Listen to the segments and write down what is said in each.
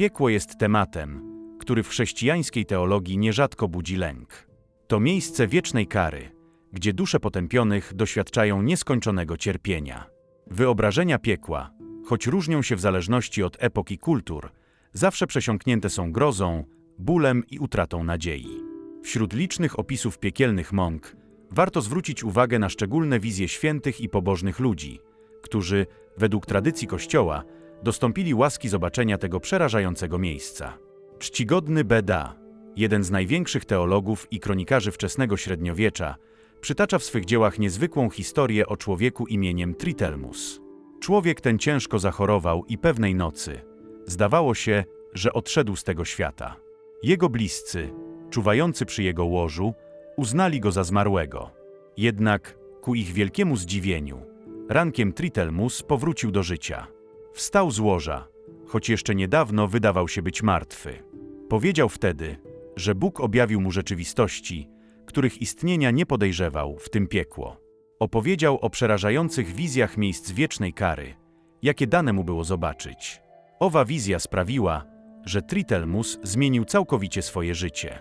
Piekło jest tematem, który w chrześcijańskiej teologii nierzadko budzi lęk. To miejsce wiecznej kary, gdzie dusze potępionych doświadczają nieskończonego cierpienia. Wyobrażenia piekła, choć różnią się w zależności od epok i kultur, zawsze przesiąknięte są grozą, bólem i utratą nadziei. Wśród licznych opisów piekielnych mąk warto zwrócić uwagę na szczególne wizje świętych i pobożnych ludzi, którzy, według tradycji Kościoła, dostąpili łaski zobaczenia tego przerażającego miejsca. Czcigodny Beda, jeden z największych teologów i kronikarzy wczesnego średniowiecza, przytacza w swych dziełach niezwykłą historię o człowieku imieniem Tritelmus. Człowiek ten ciężko zachorował i pewnej nocy zdawało się, że odszedł z tego świata. Jego bliscy, czuwający przy jego łożu, uznali go za zmarłego. Jednak, ku ich wielkiemu zdziwieniu, rankiem Tritelmus powrócił do życia. Wstał z łoża, choć jeszcze niedawno wydawał się być martwy. Powiedział wtedy, że Bóg objawił mu rzeczywistości, których istnienia nie podejrzewał, w tym piekło. Opowiedział o przerażających wizjach miejsc wiecznej kary, jakie dane mu było zobaczyć. Owa wizja sprawiła, że Tritelmus zmienił całkowicie swoje życie.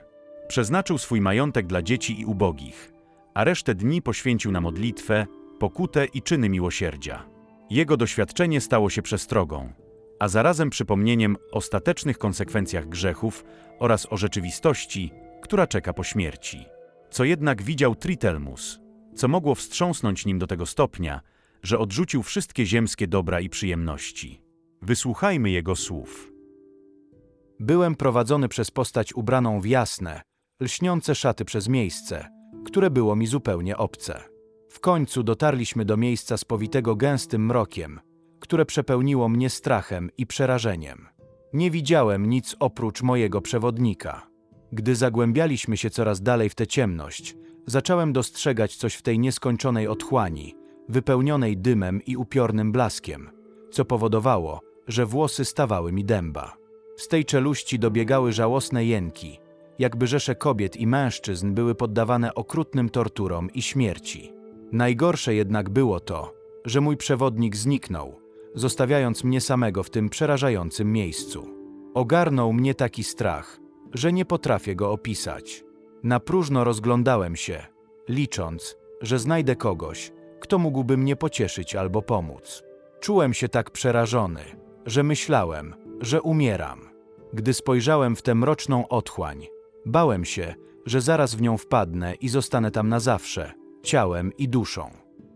Przeznaczył swój majątek dla dzieci i ubogich, a resztę dni poświęcił na modlitwę, pokutę i czyny miłosierdzia. Jego doświadczenie stało się przestrogą, a zarazem przypomnieniem ostatecznych konsekwencjach grzechów oraz o rzeczywistości, która czeka po śmierci. Co jednak widział Tritelmus, co mogło wstrząsnąć nim do tego stopnia, że odrzucił wszystkie ziemskie dobra i przyjemności. Wysłuchajmy jego słów. Byłem prowadzony przez postać ubraną w jasne, lśniące szaty przez miejsce, które było mi zupełnie obce. W końcu dotarliśmy do miejsca spowitego gęstym mrokiem, które przepełniło mnie strachem i przerażeniem. Nie widziałem nic oprócz mojego przewodnika. Gdy zagłębialiśmy się coraz dalej w tę ciemność, zacząłem dostrzegać coś w tej nieskończonej otchłani, wypełnionej dymem i upiornym blaskiem, co powodowało, że włosy stawały mi dęba. Z tej czeluści dobiegały żałosne jęki, jakby rzesze kobiet i mężczyzn były poddawane okrutnym torturom i śmierci. Najgorsze jednak było to, że mój przewodnik zniknął, zostawiając mnie samego w tym przerażającym miejscu. Ogarnął mnie taki strach, że nie potrafię go opisać. Na próżno rozglądałem się, licząc, że znajdę kogoś, kto mógłby mnie pocieszyć albo pomóc. Czułem się tak przerażony, że myślałem, że umieram. Gdy spojrzałem w tę mroczną otchłań, bałem się, że zaraz w nią wpadnę i zostanę tam na zawsze, ciałem i duszą.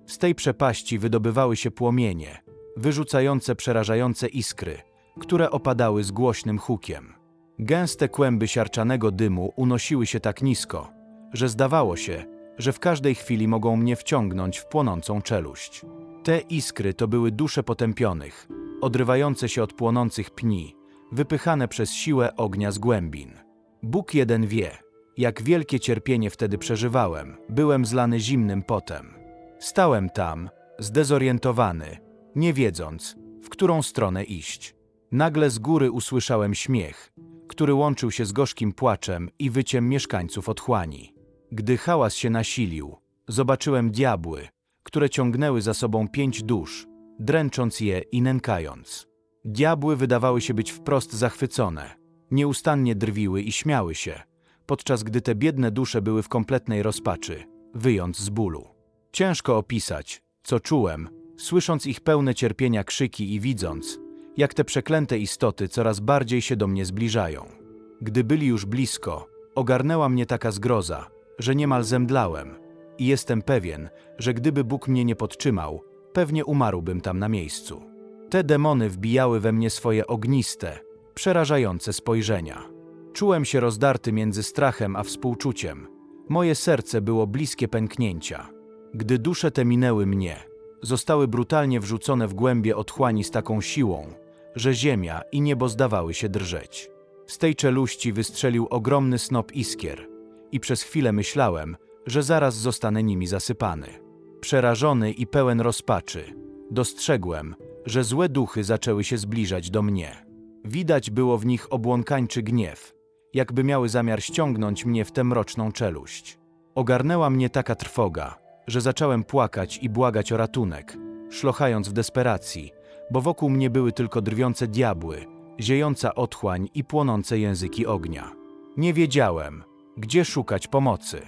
Z tej przepaści wydobywały się płomienie, wyrzucające przerażające iskry, które opadały z głośnym hukiem. Gęste kłęby siarczanego dymu unosiły się tak nisko, że zdawało się, że w każdej chwili mogą mnie wciągnąć w płonącą czeluść. Te iskry to były dusze potępionych, odrywające się od płonących pni, wypychane przez siłę ognia z głębin. Bóg jeden wie, jak wielkie cierpienie wtedy przeżywałem, byłem zlany zimnym potem. Stałem tam, zdezorientowany, nie wiedząc, w którą stronę iść. Nagle z góry usłyszałem śmiech, który łączył się z gorzkim płaczem i wyciem mieszkańców otchłani. Gdy hałas się nasilił, zobaczyłem diabły, które ciągnęły za sobą pięć dusz, dręcząc je i nękając. Diabły wydawały się być wprost zachwycone, nieustannie drwiły i śmiały się, podczas gdy te biedne dusze były w kompletnej rozpaczy, wyjąc z bólu. Ciężko opisać, co czułem, słysząc ich pełne cierpienia krzyki i widząc, jak te przeklęte istoty coraz bardziej się do mnie zbliżają. Gdy byli już blisko, ogarnęła mnie taka zgroza, że niemal zemdlałem i jestem pewien, że gdyby Bóg mnie nie podtrzymał, pewnie umarłbym tam na miejscu. Te demony wbijały we mnie swoje ogniste, przerażające spojrzenia. Czułem się rozdarty między strachem a współczuciem. Moje serce było bliskie pęknięcia. Gdy dusze te minęły mnie, zostały brutalnie wrzucone w głębie otchłani z taką siłą, że ziemia i niebo zdawały się drżeć. Z tej czeluści wystrzelił ogromny snop iskier i przez chwilę myślałem, że zaraz zostanę nimi zasypany. Przerażony i pełen rozpaczy, dostrzegłem, że złe duchy zaczęły się zbliżać do mnie. Widać było w nich obłąkańczy gniew, jakby miały zamiar ściągnąć mnie w tę mroczną czeluść. Ogarnęła mnie taka trwoga, że zacząłem płakać i błagać o ratunek, szlochając w desperacji, bo wokół mnie były tylko drwiące diabły, ziejąca otchłań i płonące języki ognia. Nie wiedziałem, gdzie szukać pomocy.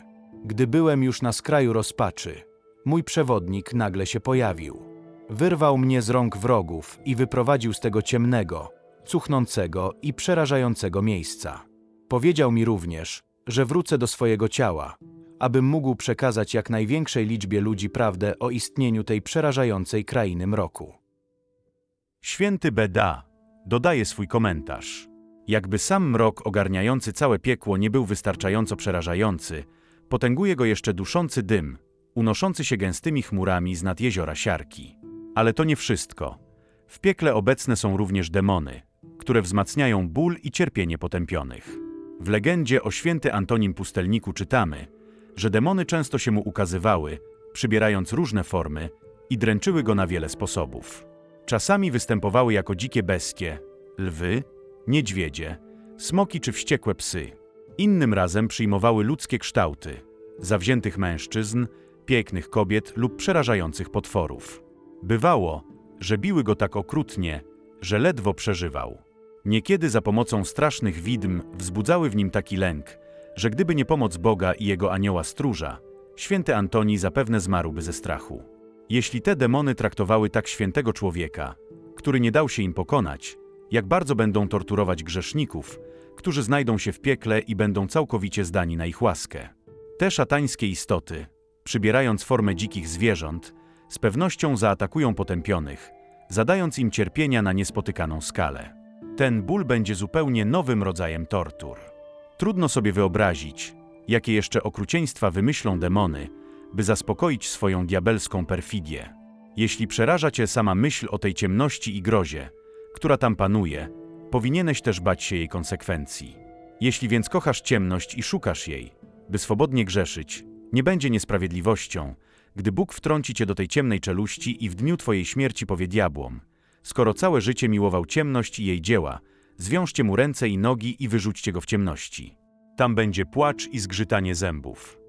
Gdy byłem już na skraju rozpaczy, mój przewodnik nagle się pojawił. Wyrwał mnie z rąk wrogów i wyprowadził z tego ciemnego, cuchnącego i przerażającego miejsca. Powiedział mi również, że wrócę do swojego ciała, abym mógł przekazać jak największej liczbie ludzi prawdę o istnieniu tej przerażającej krainy mroku. Święty Beda dodaje swój komentarz. Jakby sam mrok ogarniający całe piekło nie był wystarczająco przerażający, potęguje go jeszcze duszący dym, unoszący się gęstymi chmurami z nad jeziora Siarki. Ale to nie wszystko. W piekle obecne są również demony, które wzmacniają ból i cierpienie potępionych. W legendzie o święty Antonim Pustelniku czytamy, że demony często się mu ukazywały, przybierając różne formy i dręczyły go na wiele sposobów. Czasami występowały jako dzikie bestie, lwy, niedźwiedzie, smoki czy wściekłe psy. Innym razem przyjmowały ludzkie kształty, zawziętych mężczyzn, pięknych kobiet lub przerażających potworów. Bywało, że biły go tak okrutnie, że ledwo przeżywał. Niekiedy za pomocą strasznych widm wzbudzały w nim taki lęk, że gdyby nie pomoc Boga i jego anioła stróża, święty Antoni zapewne zmarłby ze strachu. Jeśli te demony traktowały tak świętego człowieka, który nie dał się im pokonać, jak bardzo będą torturować grzeszników, którzy znajdą się w piekle i będą całkowicie zdani na ich łaskę. Te szatańskie istoty, przybierając formę dzikich zwierząt, z pewnością zaatakują potępionych, zadając im cierpienia na niespotykaną skalę. Ten ból będzie zupełnie nowym rodzajem tortur. Trudno sobie wyobrazić, jakie jeszcze okrucieństwa wymyślą demony, by zaspokoić swoją diabelską perfidię. Jeśli przeraża cię sama myśl o tej ciemności i grozie, która tam panuje, powinieneś też bać się jej konsekwencji. Jeśli więc kochasz ciemność i szukasz jej, by swobodnie grzeszyć, nie będzie niesprawiedliwością, gdy Bóg wtrąci cię do tej ciemnej czeluści i w dniu twojej śmierci powie diabłom: Skoro całe życie miłował ciemność i jej dzieła, zwiążcie mu ręce i nogi i wyrzućcie go w ciemności. Tam będzie płacz i zgrzytanie zębów.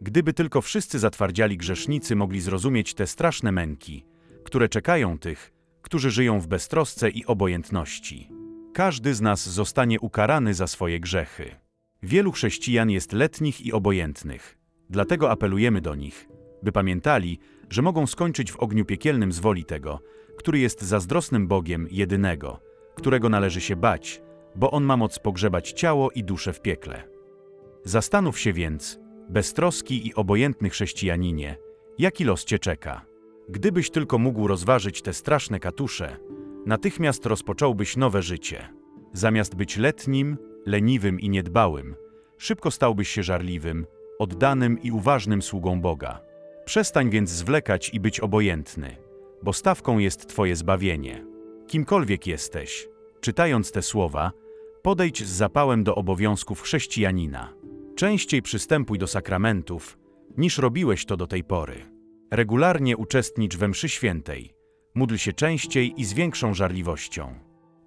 Gdyby tylko wszyscy zatwardziali grzesznicy mogli zrozumieć te straszne męki, które czekają tych, którzy żyją w beztrosce i obojętności. Każdy z nas zostanie ukarany za swoje grzechy. Wielu chrześcijan jest letnich i obojętnych, dlatego apelujemy do nich, by pamiętali, że mogą skończyć w ogniu piekielnym z woli tego, który jest zazdrosnym Bogiem jedynego, którego należy się bać, bo On ma moc pogrzebać ciało i duszę w piekle. Zastanów się więc, beztroski i obojętny chrześcijaninie, jaki los cię czeka. Gdybyś tylko mógł rozważyć te straszne katusze, natychmiast rozpocząłbyś nowe życie. Zamiast być letnim, leniwym i niedbałym, szybko stałbyś się żarliwym, oddanym i uważnym sługą Boga. Przestań więc zwlekać i być obojętny, bo stawką jest Twoje zbawienie. Kimkolwiek jesteś, czytając te słowa, podejdź z zapałem do obowiązków chrześcijanina. Częściej przystępuj do sakramentów, niż robiłeś to do tej pory. Regularnie uczestnicz we mszy świętej, módl się częściej i z większą żarliwością.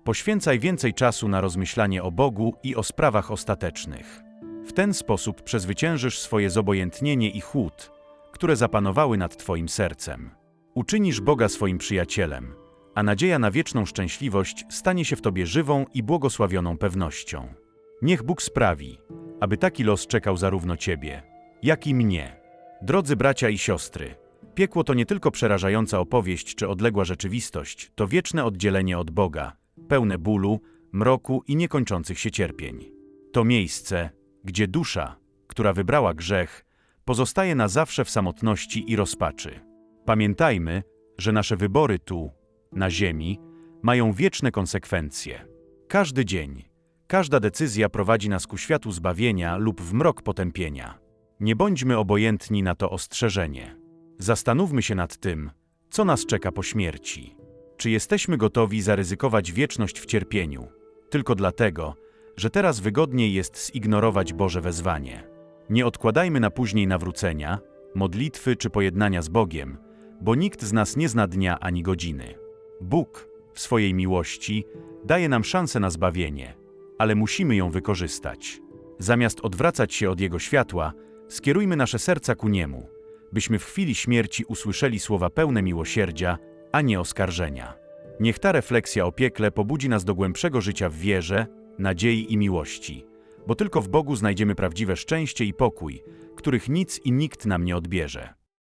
Poświęcaj więcej czasu na rozmyślanie o Bogu i o sprawach ostatecznych. W ten sposób przezwyciężysz swoje zobojętnienie i chłód, które zapanowały nad Twoim sercem. Uczynisz Boga swoim przyjacielem, a nadzieja na wieczną szczęśliwość stanie się w Tobie żywą i błogosławioną pewnością. Niech Bóg sprawi, aby taki los czekał zarówno Ciebie, jak i mnie. Drodzy bracia i siostry, piekło to nie tylko przerażająca opowieść czy odległa rzeczywistość, to wieczne oddzielenie od Boga, pełne bólu, mroku i niekończących się cierpień. To miejsce, gdzie dusza, która wybrała grzech, pozostaje na zawsze w samotności i rozpaczy. Pamiętajmy, że nasze wybory tu, na Ziemi, mają wieczne konsekwencje. Każdy dzień, każda decyzja prowadzi nas ku światu zbawienia lub w mrok potępienia. Nie bądźmy obojętni na to ostrzeżenie. Zastanówmy się nad tym, co nas czeka po śmierci. Czy jesteśmy gotowi zaryzykować wieczność w cierpieniu, tylko dlatego, że teraz wygodniej jest zignorować Boże wezwanie. Nie odkładajmy na później nawrócenia, modlitwy czy pojednania z Bogiem, bo nikt z nas nie zna dnia ani godziny. Bóg, w swojej miłości, daje nam szansę na zbawienie, ale musimy ją wykorzystać. Zamiast odwracać się od Jego światła, skierujmy nasze serca ku Niemu, byśmy w chwili śmierci usłyszeli słowa pełne miłosierdzia, a nie oskarżenia. Niech ta refleksja o piekle pobudzi nas do głębszego życia w wierze, nadziei i miłości, bo tylko w Bogu znajdziemy prawdziwe szczęście i pokój, których nic i nikt nam nie odbierze.